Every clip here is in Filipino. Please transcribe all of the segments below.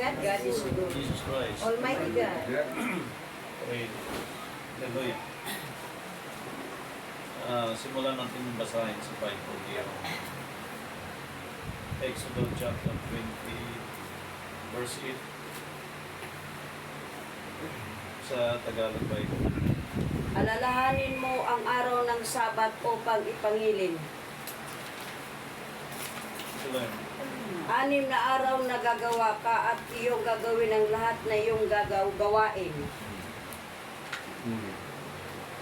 God, God is good. Jesus Christ. Almighty God. Pray. Hallelujah. Ah, simulan natin basahin sa Bible yung Exodus chapter 20 verse 8 sa Tagalog Bible. Alalahanin mo ang araw ng Sabat upang ipangilin. Yun. Anim na araw na gagawa ka at iyong gagawin ang lahat na iyong gagaw gawain.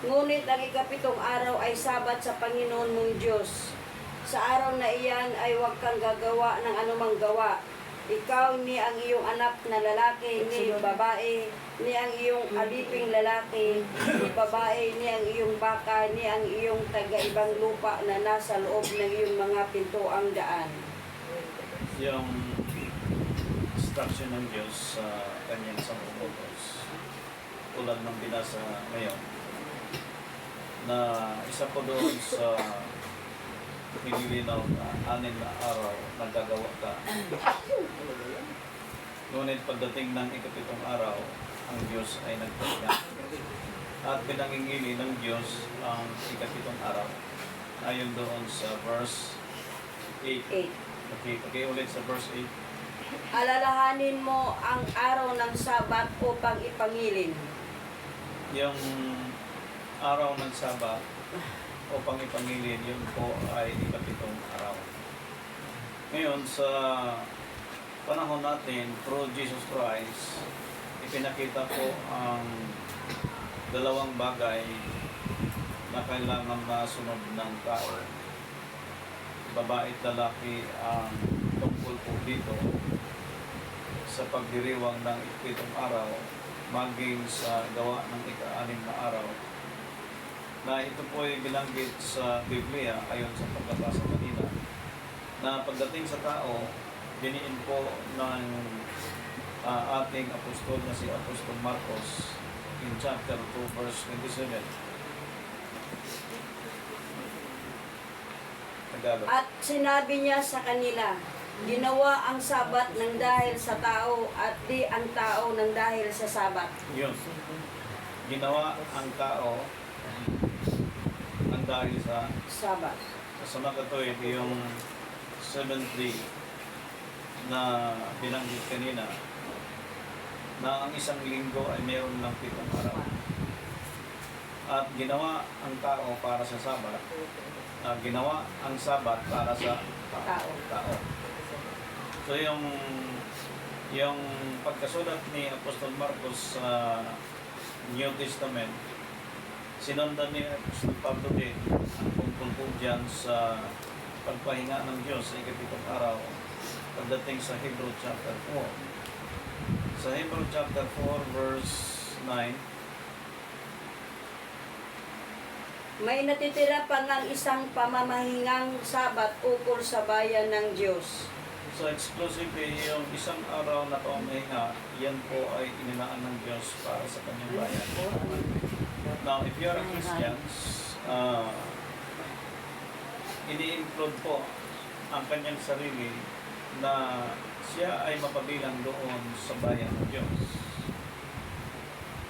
Ngunit ang ikapitong araw ay sabat sa Panginoon mong Diyos. Sa araw na iyan ay huwag kang gagawa ng anumang gawa. Ikaw ni ang iyong anak na lalaki, ni babae, ni ang iyong aliping lalaki, ni babae, ni ang iyong baka, ni ang iyong taga-ibang lupa na nasa loob ng iyong mga pintuang daan. Yung instruction ng Diyos sa kanyang sampung utos tulad ng binasa ngayon na isa po doon sa nililinaw na anin na araw na gagawa ka. Ngunit pagdating ng ikapitong araw, ang Diyos ay nagpahinga. At pinangingili ng Diyos ang ikapitong araw. Ayon doon sa verse 8. 8. Okay, okay ulit sa verse 8. Alalahanin mo ang araw ng Sabat upang ipangilin. Yung araw ng Sabat upang ipangilin, yun po ay ikapitong araw. Ngayon, sa panahon natin, through Jesus Christ, ipinakita po ang dalawang bagay na kailangan masunod ng tao. Babae at lalaki ang tungkol po dito sa pagdiriwang ng ikapitong araw maging sa gawa ng ika-anim na araw na ito po ay binanggit sa Biblia ayon sa pagkabasa kanina na pagdating sa tao diniin po ng ah, ating apostol na si Apostol Marcos in chapter 2 verse 27 Tagalog At sinabi niya sa kanila, ginawa ang sabat ng dahil sa tao at di ang tao ng dahil sa sabat. yun ginawa ang tao ang dahil sa Sabat. sa makatuwid yung seventh day na binanggit kanina na ang isang linggo ay meron ng pitong araw. At ginawa ang tao para sa sabat. Ah, ginawa ang sabat para sa Tao. tao. So yung yung pagkasulat ni Apostol Marcos sa New Testament, sinundan ni Apostol Pablo din ang tungkol po dyan sa pagpahinga ng Diyos sa ikapitong araw pagdating sa Hebrew chapter 4. Sa Hebrew chapter 4 verse 9, May natitira pa ng isang pamamahingang sabat ukol sa bayan ng Diyos. So exclusively yung isang araw na pamahinga, yan po ay inilaan ng Diyos para sa kanyang bayan. Now, if you are Christians, uh, ini-include po ang kanyang sarili na siya ay mapabilang doon sa bayan ng Diyos.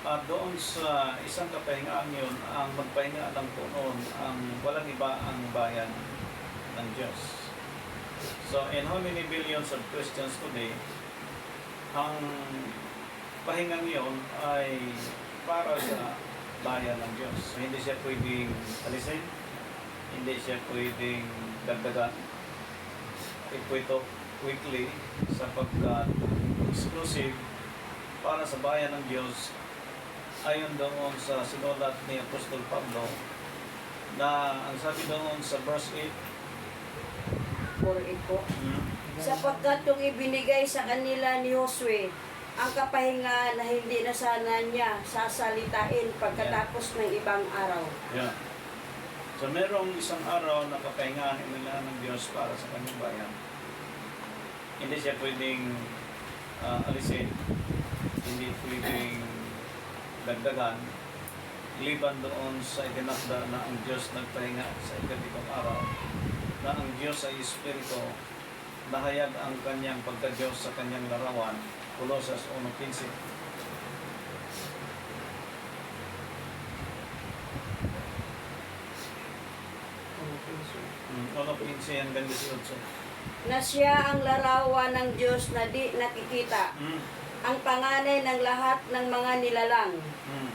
At doon sa isang kapahingaan yun, ang magpahinga lang po noon, ang walang iba ang bayan ng Diyos. So, in how many billions of Christians today, ang pahingang yun ay para sa bayan ng Diyos. So, hindi siya pwedeng alisin, hindi siya pwedeng dagdagan. Ipwito weekly sapagkat exclusive para sa bayan ng Diyos ayon doon sa sinulat ni Apostol Pablo na ang sabi doon sa verse 8 For ito. hmm, Sapagkat yung ibinigay sa kanila ni Josue, ang kapahinga na hindi na sana niya sasalitain pagkatapos ng ibang araw. Yeah. So merong isang araw na kapahingahan nila ng Diyos para sa kanyang bayan. Hindi siya pwedeng ah, alisin, hindi pwedeng dagdagan, liban doon sa itinakda na ang Diyos nagpahinga sa ikapitong araw, na ang Diyos ay Espiritu, nahayag ang kanyang pagka-Diyos sa kanyang larawan, Colosas 1.15. Mm, 1.15 hanggang 18. Na siya ang larawan ng Diyos na di nakikita. Mm, Ang panganay ng lahat ng mga nilalang. mm,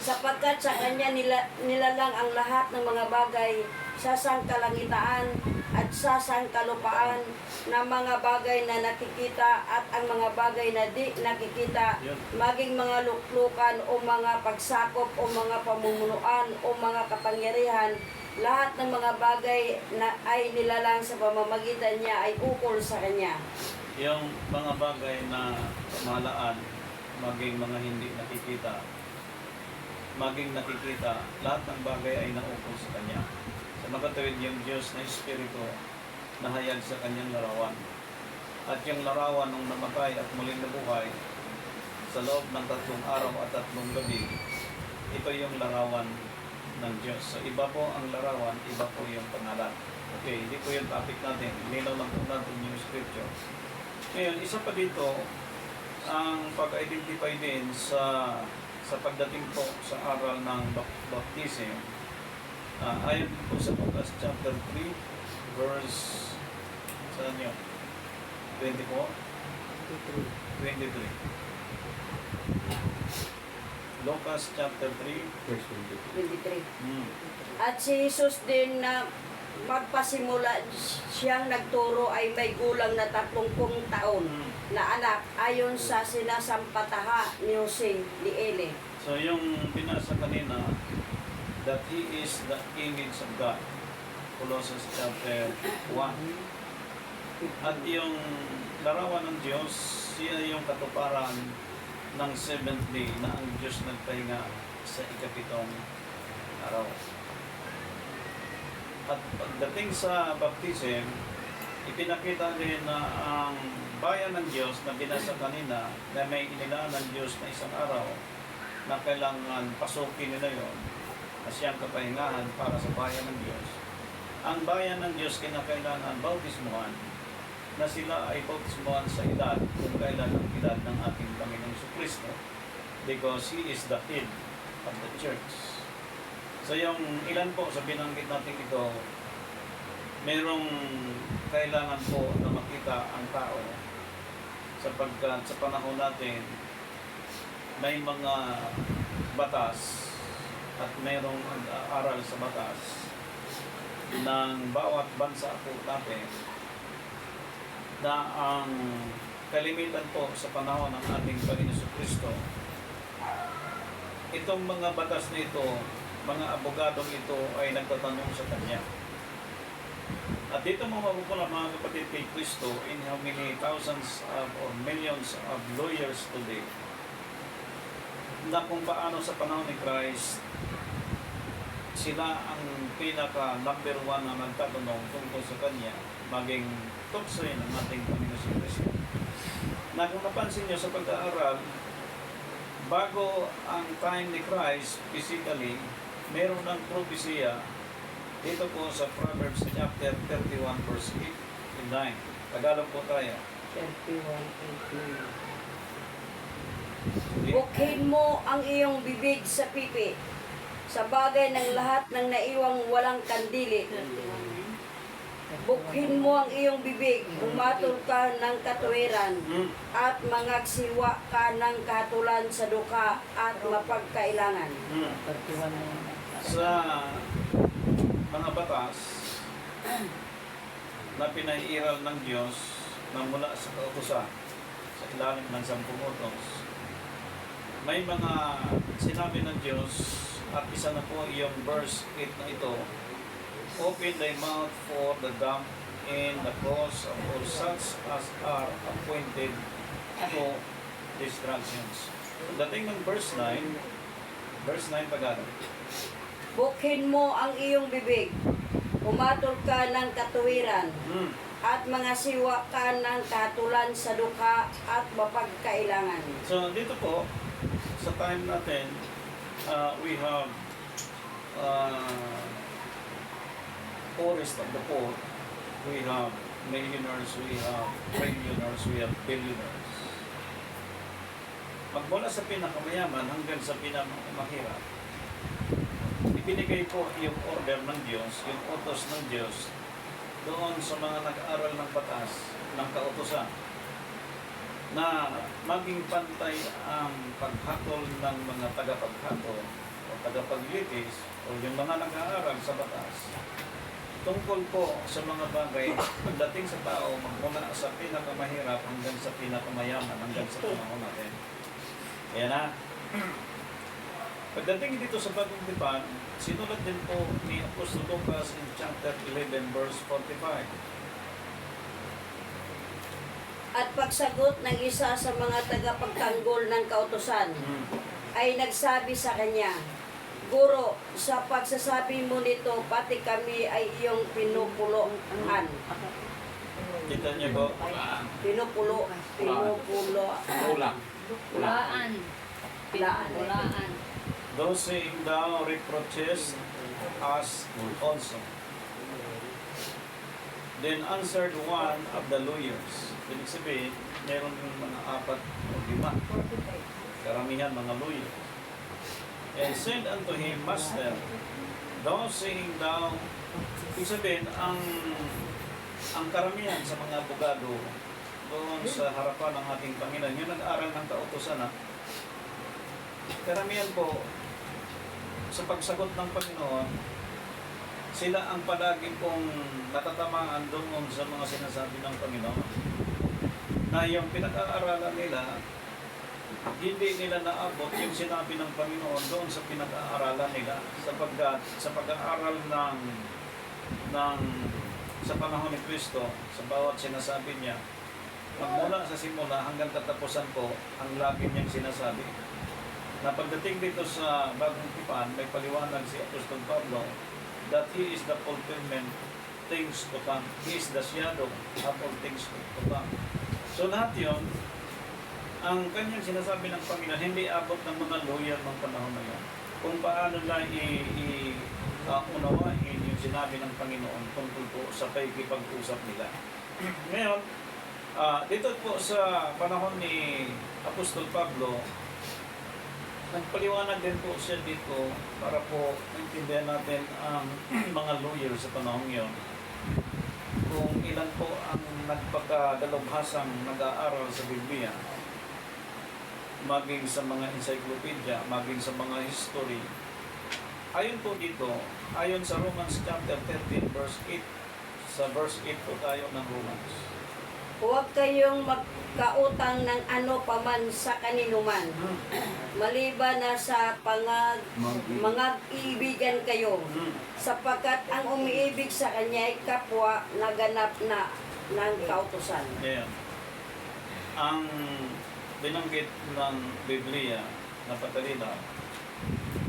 sapagkat sa kanya nila, nilalang ang lahat ng mga bagay sa sangkalangitaan at sa sangkalupaan na mga bagay na nakikita at ang mga bagay na di nakikita Yun. maging mga luklukan o mga pagsakop o mga pamumunuan o mga kapangyarihan lahat ng mga bagay na ay nilalang sa pamamagitan niya ay ukol sa kanya. Yung mga bagay na pamahalaan, maging mga hindi nakikita, maging nakikita, lahat ng bagay ay naukol sa Kanya. Sa makatawid yung Diyos na Espiritu, nahayag sa Kanyang larawan. At yung larawan nung namatay at muling nabuhay, sa loob ng tatlong araw at tatlong gabi, ito yung larawan ng Diyos. So iba po ang larawan, iba po yung pangalan. Okay, hindi po yung topic natin. Linaw lang po natin yung scripture. Ngayon, isa pa dito, ang pag-identify din sa sa pagdating po sa aral ng bap- baptism. Uh, ayon po sa Lucas chapter 3, verse saan yun? 24? 23. Lucas chapter 3, 23. mm, At si Jesus din na magpasimula siyang nagturo ay may gulang na tatlongpung taon mm. na anak ayon sa sinasampataha ni Jose ni Eli. So yung binasa kanina, that He is the image of God. Colossians chapter 1. At yung larawan ng Diyos, siya yung katuparan ng seventh day na ang Diyos nagpahinga sa ikapitong araw. At pagdating sa baptism, ipinakita din na ang bayan ng Diyos na binasa kanina na may inilaan ng Diyos na isang araw na kailangan pasukin nila yon na siyang kapahingahan para sa bayan ng Diyos. Ang bayan ng Diyos kinakailangan bautismuhan na sila ay bautismuhan sa edad kung kailan ang edad ng ating Panginoong Kristo because He is the head of the church. So yung ilan po sa binanggit natin ito, merong kailangan po na makita ang tao sapagkat sa panahon natin may mga batas at mayroong aral sa batas ng bawat bansa po natin na ang kalimitan po sa panahon ng ating Panginoon Kristo itong mga batas na ito mga abogadong ito ay nagtatanong sa Kanya. At dito mo mapupula mga kapatid kay Kristo in how many thousands of, or millions of lawyers today na kung paano sa panahon ni Christ sila ang pinaka number one na nagtatanong tungkol sa Kanya maging tuksoy ng ating Panginoon si Kristo. Na kung napansin nyo sa pag-aaral, bago ang time ni Christ physically, meron ng propesya dito po sa Proverbs chapter 31 verse 8 and 9. Tagalog po tayo. 31.18 Bukhin mo ang iyong bibig sa pipi sa bagay ng lahat ng naiwang walang kandili. Bukhin mo ang iyong bibig, umatol ka ng katuwiran, Mm. at mangagsiwa ka ng kahatulan sa duka at mapagkailangan. Mm. Sa mga batas na pinaiiral ng Diyos na mula sa kautusan sa ilalim ng sampung utos, may mga sinabi ng Diyos at isa na po yung verse 8 na ito, Open thy mouth for the dumb in the cause of all such as are appointed to distractions. Dating ng verse 9, verse 9 Tagalog. Bukhin mo ang iyong bibig, umatol ka ng katuwiran, Mm. at mga siwa ka ng kahatulan sa duka at mapagkailangan. So dito po, sa time natin, uh, we have uh, poorest of the poor. We have millionaires, we have trillionaires, we have billionaires. magmula sa pinakamayaman hanggang sa pinakamahirap, ibinigay po yung order ng Diyos, yung utos ng Diyos, doon sa mga nag-aaral ng batas, ng kautosan, na maging pantay ang paghatol ng mga tagapaghatol o tagapaglitis o yung mga nag-aaral sa batas tungkol po sa mga bagay pagdating sa tao magmula sa pinakamahirap hanggang sa pinakamayaman hanggang sa panahon natin. Ayan na. Pagdating dito sa bagong tipan, sinulat din po ni Apostol Lucas in chapter 11 verse 45. At pagsagot ng isa sa mga tagapagtanggol ng kautosan, ay nagsabi sa kanya, Guro, sa pagsasabi mo nito, pati kami ay iyong pinupuluhan. Kita niyo po? Pinupulo, pinupulo. Ulang. Hulaan. Hulaan. Hulaan. Those thou reproaches us also. Then answered one of the lawyers. Ibig sabihin, meron yung mga apat o lima. Karamihan mga lawyers. And said unto him, Master, thou saying thou, ibig sabihin, ang ang karamihan sa mga abogado doon sa harapan ng ating Panginoon, yung nag-aral ng kautosan na karamihan po sa pagsagot ng Panginoon, sila ang palagi pong natatamaan doon sa mga sinasabi ng Panginoon. Na yung pinag-aaralan nila, hindi nila naabot yung sinabi ng Panginoon doon sa pinag-aaralan nila sapagkat sa pag-aaral ng ng sa panahon ni Kristo sa bawat sinasabi niya magmula sa simula hanggang katapusan po ang lagi niyang sinasabi na pagdating dito sa bagong tipan, may paliwanag si Apostol Pablo that he is the fulfillment things to come. He is the shadow of all things to come. So lahat yun, ang kanyang sinasabi ng Panginoon, hindi abot ng mga lawyer ng panahon na yun. Kung paano na i, i uh, yung sinabi ng Panginoon tungkol po sa paikipag-usap nila. Ngayon, ah, dito po sa panahon ni Apostol Pablo, Nagpaliwanag din po siya dito para po maintindihan natin ang mga lawyer sa panahon yon. Kung ilan po ang nagpakadalubhasang nag-aaral sa Biblia, maging sa mga encyclopedia, maging sa mga history. Ayon po dito, ayon sa Romans chapter 13 verse 8, sa verse 8 po tayo ng Romans. Huwag kayong magkautang ng ano paman sa kaninuman, maliban na sa pangag, mga ibigan kayo, Hmm. sapagkat ang umiibig sa kanya ay kapwa na ganap na ng kautosan. Ayan. Ang binanggit ng Biblia na patalina,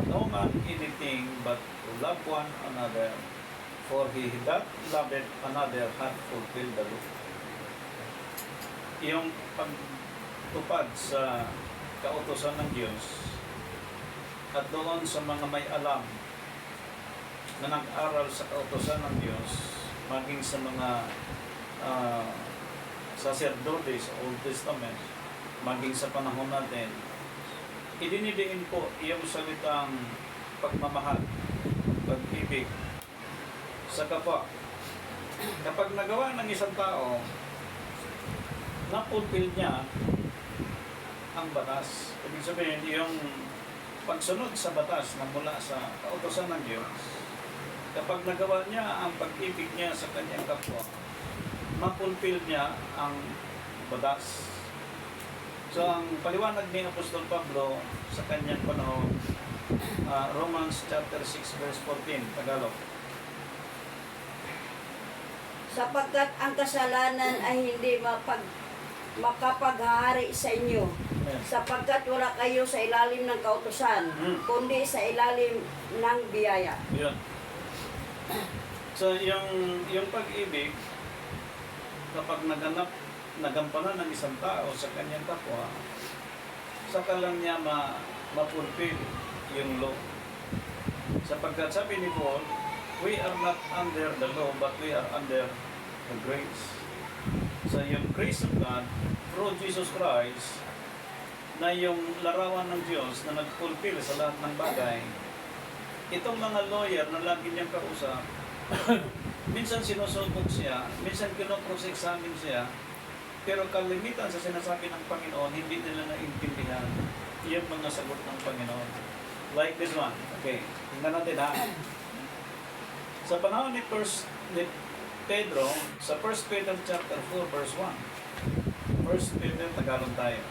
no man anything but to love one another, for he that loveth another hath fulfilled the law. Yung pagtupad sa kautosan ng Diyos at doon sa mga may alam na nag-aral sa kautosan ng Diyos, maging sa mga uh, sacerdote sa Old Testament, maging sa panahon natin, idinidiin po yung salitang pagmamahal, pag-ibig sa kapwa. Kapag nagawa ng isang tao, napulpil niya ang batas. Ibig sabihin, yung pagsunod sa batas na mula sa kautosan ng Diyos, kapag nagawa niya ang pag-ibig niya sa kanyang kapwa, mapulpil niya ang batas. So ang paliwanag ni Apostol Pablo sa kanyang panahon, ah, Romans chapter 6 verse 14, Tagalog. Sapagkat ang kasalanan ay hindi mapag, makapaghari sa inyo, sapagkat wala kayo sa ilalim ng kautosan, Hmm. kundi sa ilalim ng biyaya. Yun. So yung, yung pag-ibig, kapag naganap, nagampanan ng isang tao sa kanyang kapwa, saka lang niya ma, mapulpil yung law. Sapagkat sabi ni Paul, we are not under the law, but we are under the grace. So yung grace of God, through Jesus Christ, na yung larawan ng Diyos na nag-fulfill sa lahat ng bagay, itong mga lawyer na lagi niyang kausap, minsan sinusulpog siya, minsan kinopros-examine siya, pero kalimitan sa sinasabi ng Panginoon, hindi nila naintindihan yung mga sagot ng Panginoon. Like this one. Okay, tingnan natin ha. Sa panahon ni, First, ni Pedro, sa 1 Peter chapter 4 verse 1. 1 Peter, Tagalog tayo.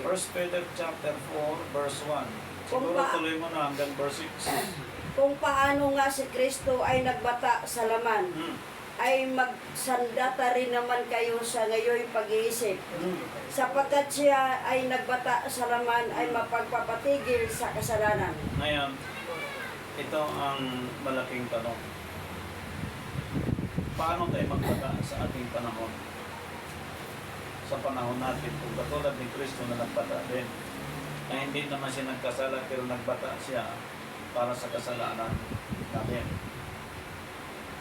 1 Peter chapter 4 verse 1. Siguro pa- tuloy mo na hanggang verse 6. Kung paano nga si Kristo ay nagbata sa laman, Hmm. ay magsandata rin naman kayo sa ngayon pag-iisip. Hmm. Sapagkat siya ay nagbata sa laman ay mapagpapatigil sa kasalanan. Ngayon, ito ang malaking tanong. Paano tayo magbata sa ating panahon? Sa panahon natin, kung katulad ni Kristo na nagbata din, na hindi naman siya nagkasala pero nagbata siya para sa kasalanan natin.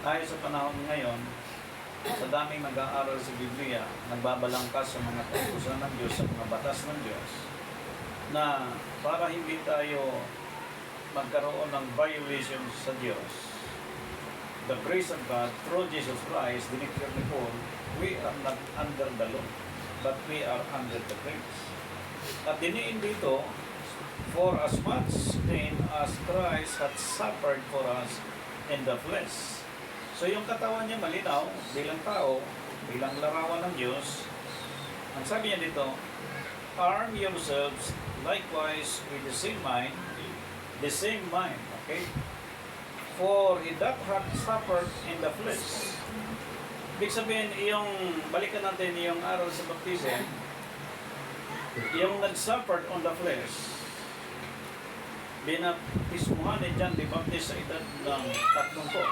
Tayo sa panahon ngayon, sa daming nag-aaral sa Biblia, nagbabalangkas sa mga kautusan ng Diyos, sa mga batas ng Diyos, na para hindi tayo magkaroon ng violation sa Diyos. The grace of God through Jesus Christ, dineclare ni Paul, we are not under the law, but we are under the grace. At diniin dito, for as much then as Christ had suffered for us in the flesh. So yung katawan niya malinaw, bilang tao, bilang larawan ng Diyos, ang sabi niya dito, arm yourselves likewise with the same mind, the same mind, okay? For that hath suffered in the flesh. Ibig sabihin, yung, balikan natin yung aral sa baptism, yung nag-suffered on the flesh, binaptismuhan ni John the Baptist sa edad ng tatlong po.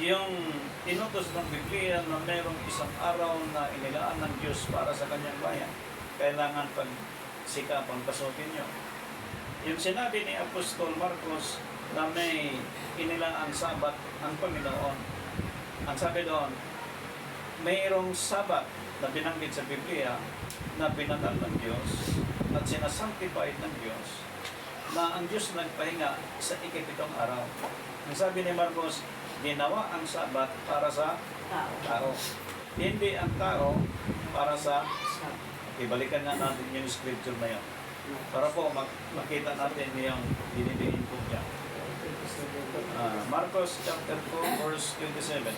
Yung inutos ng Biblia na mayroong isang araw na inilaan ng Diyos para sa kanyang bayan, kailangan pag sikapang pasukin nyo. Yung sinabi ni Apostol Marcos na may inilaan sabat ang Panginoon, ang sabi doon, mayroong sabat na binanggit sa Biblia na binanal ng Diyos at sinasanctified ng Diyos na ang Diyos nagpahinga sa ikapitong araw. Ang sabi ni Marcos, ginawa ang sabat para sa Tao. tao. Hindi ang tao para sa ibalikan na natin yung scripture na yun. Para po mak- makita natin yung dinidiin po niya. Ah, Marcos chapter 4 verse 27.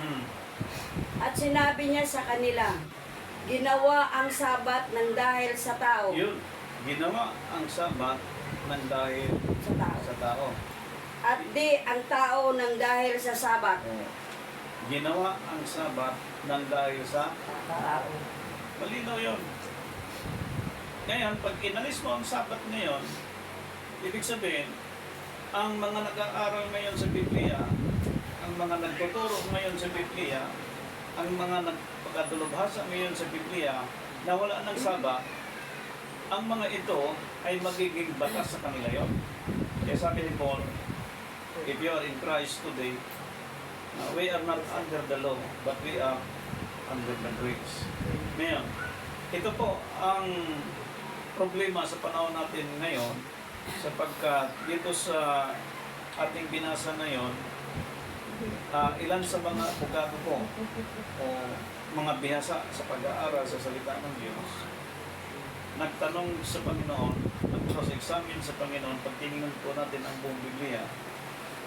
Hmm. At sinabi niya sa kanila, ginawa ang sabat ng dahil sa tao. Yun, ginawa ang sabat ng dahil Sa tao. sa tao. At di ang tao ng dahil sa sabat. Ginawa ang sabat ng dahil sa Tao. Malinaw yun. Ngayon, pag inalis mo ang sabat ngayon, ibig sabihin, ang mga nag-aaral ngayon sa Biblia, ang mga nagtuturo ngayon sa Biblia, ang mga nagpagkadulubhasa ngayon sa Biblia, na wala ng sabat, ang mga ito ay magiging batas sa kanila yon. Kaya sabi ni Paul, if you are in Christ today, uh, we are not under the law, but we are under the grace. Ngayon, ito po ang problema sa panahon natin ngayon sapagkat dito sa ating binasa ngayon, ah, ilan sa mga abogado po o mga bihasa sa pag-aaral sa salita ng Diyos, nagtanong sa Panginoon, nag-cross-examine sa Panginoon, pag tinignan po natin ang buong Biblia,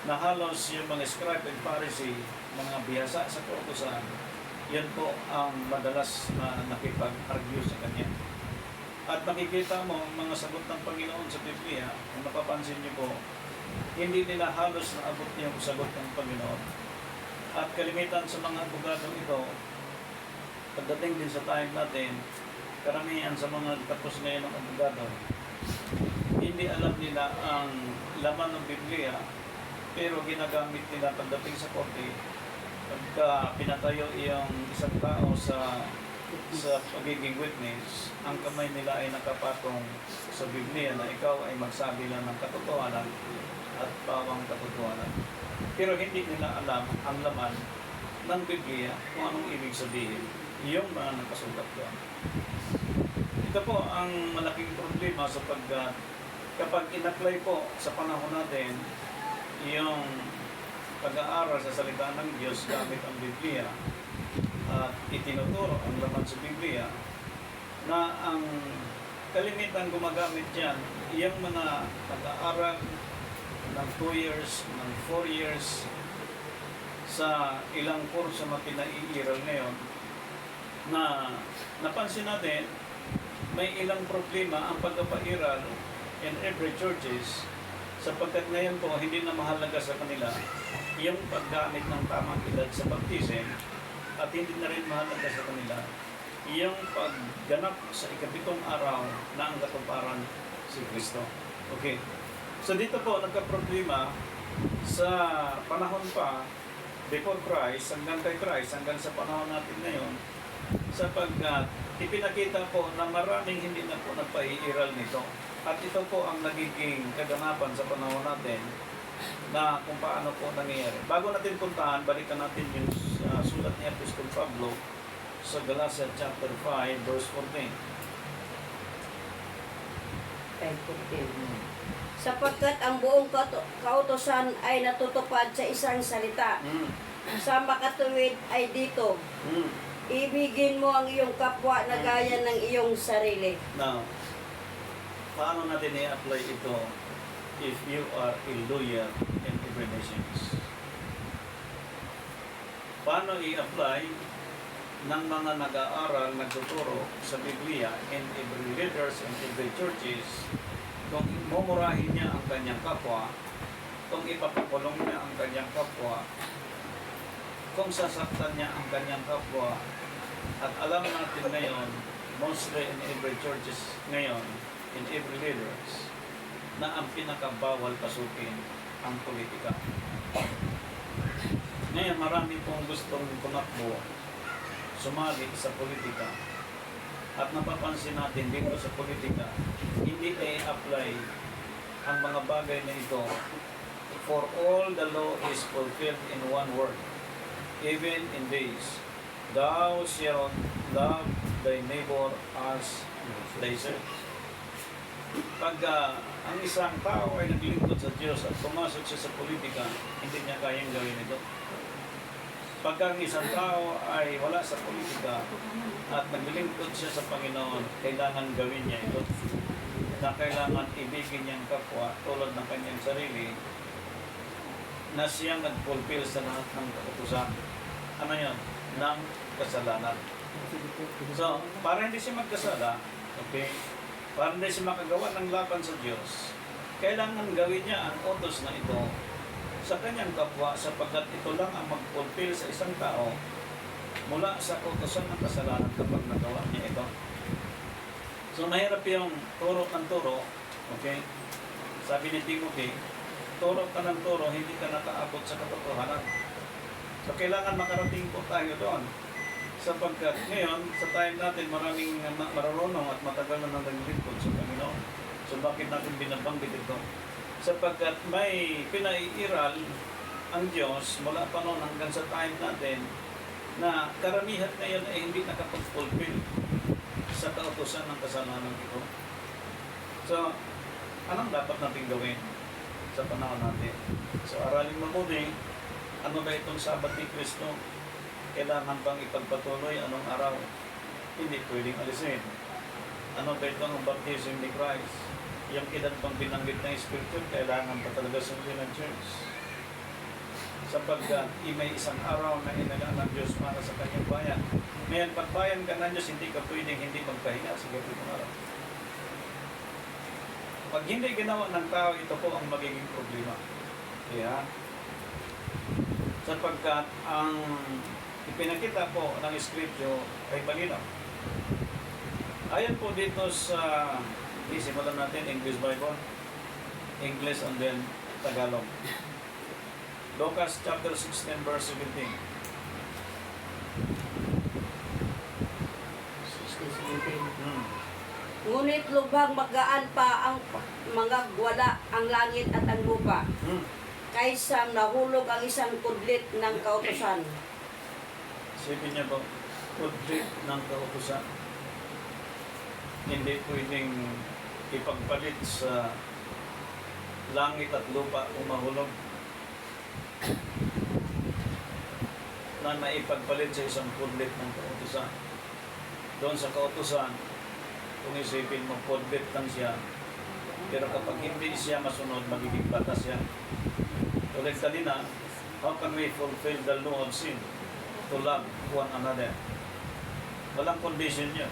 na halos yung mga scribe and Pharisee, mga bihasa sa kautusan, yan po ang madalas na nakipag-argue sa kanya. At makikita mo ang mga sagot ng Panginoon sa Biblia, kung napapansin niyo po, hindi nila halos naabot yung sagot ng Panginoon. At kalimitan sa mga abogadong ito, pagdating din sa time natin, karamihan sa mga tapos ngayon ng abogado, hindi alam nila ang laman ng Biblia, pero ginagamit nila pagdating sa korte, pagka pinatayo yung isang tao sa sa pagiging witness, ang kamay nila ay nakapatong sa Biblia na ikaw ay magsabi lang ng katotohanan at pawang katotohanan. Pero hindi nila alam ang laman ng Biblia kung anong ibig sabihin yung mga nakasulat doon. Ito po ang malaking problema sapagkat kapag in-apply po sa panahon natin yung pag-aaral sa salita ng Diyos gamit ang Biblia at itinuturo ang laman sa Biblia na ang kalimitan gumagamit dyan yung mga pag-aaral ng 2 years, ng 4 years sa ilang kurso na pinaiiral ngayon na napansin natin may ilang problema ang pagpapairal in every churches sapagkat ngayon po hindi na mahalaga sa kanila yung paggamit ng tamang edad sa baptism at hindi na rin mahalaga sa kanila yung pagganap sa ikapitong araw ang katuparan si Kristo. Okay. So dito po nagka-problema sa panahon pa before Christ hanggang kay Christ hanggang sa panahon natin ngayon sapagkat ipinakita po na maraming hindi na po nagpaiiral nito. At ito po ang nagiging kaganapan sa panahon natin na kung paano po nangyayari. Bago natin puntahan, balikan natin yung uh, sulat ni Apostol Pablo sa Galatia chapter 5 verse 14. Sapagkat ang buong kauto- kautosan ay natutupad sa isang salita. Mm. Sa makatuwid ay dito, Mm. ibigin mo ang iyong kapwa na gaya ng iyong sarili. Now, paano natin i-apply ito if you are a lawyer in every nations? Paano i-apply ng mga nag-aaral, nagtuturo sa Biblia in every leaders and every churches kung mumurahin niya ang kanyang kapwa, kung ipapakulong niya ang kanyang kapwa, kung sasaktan niya ang kanyang kapwa, at alam natin ngayon, mostly in every churches ngayon, in every leaders, na ang pinakabawal pasukin ang politika. Ngayon, marami pong gustong tumakbo, sumali sa politika. At napapansin natin dito sa politika, hindi ay apply ang mga bagay na ito for all the law is fulfilled in one word even in this thou shalt love thy neighbor as thyself pag ah, ang isang tao ay naglingkod sa Diyos at pumasok siya sa politika, hindi niya kayang gawin ito. Pag ang isang tao ay wala sa politika at naglingkod siya sa Panginoon, kailangan gawin niya ito. Na kailangan ibigin niyang kapwa tulad ng kanyang sarili na siyang nag-fulfill sa lahat ng kautusan. Ano yun? Ng kasalanan. So, para hindi siya magkasala, okay, para hindi siya makagawa ng laban sa Diyos, kailangan gawin niya ang utos na ito sa kanyang kapwa sapagkat ito lang ang mag-fulfill sa isang tao mula sa utosan ng kasalanan kapag nagawa niya ito. So mahirap yung turo ng turo, okay? Sabi ni Timothy, turo ka ng turo, hindi ka nakaabot sa katotohanan. So kailangan makarating po tayo doon. Sapagkat ngayon, sa time natin, maraming ma- marunong at matagal na nang naglingkod sa Panginoon. So bakit natin binabanggit ito? Sapagkat may pinaiiral ang Diyos mula pa noon hanggang sa time natin na karamihan ngayon ay hindi nakapag-fulfill sa kautosan ng kasalanan ito. So, anong dapat natin gawin sa panahon natin? So, aralin mabuti, ano ba itong sabat ni Kristo? Kailangan bang ipagpatuloy anong araw? Hindi pwedeng alisin. Ano ba itong baptism ni Christ? Yung edad pang binanggit ng Espiritu, kailangan pa talaga sundin ng church. Sapagkat may isang araw na inagaan ng Diyos para sa kanyang bayan. Ngayon, pag bayan ka ng Diyos, hindi ka pwedeng hindi magpahinga sa gabi ng araw. Pag hindi ginawa ng tao, ito po ang magiging problema. Kaya, sapagkat ang ipinakita po ng Scripture ay malinaw. Ayon po dito sa, di simulan natin, English Bible, English and then Tagalog. Lucas chapter 16 verse 17. Ngunit lubhang magaan pa ang mga gwala, ang langit at ang lupa, Hmm. kaysa nahulog ang isang kudlit ng kautosan. Isipin niya ba, kudlit ng kautusan. Hindi pwedeng ipagpalit sa langit at lupa kung mahulog. Na naipagpalit sa isang kudlit ng kautusan. Doon sa kautusan, kung isipin mo, kudlit lang siya. Pero kapag hindi siya masunod, magiging batas siya. Tulad kanina, how can we fulfill the law of sin? To love one another. Walang condition yun.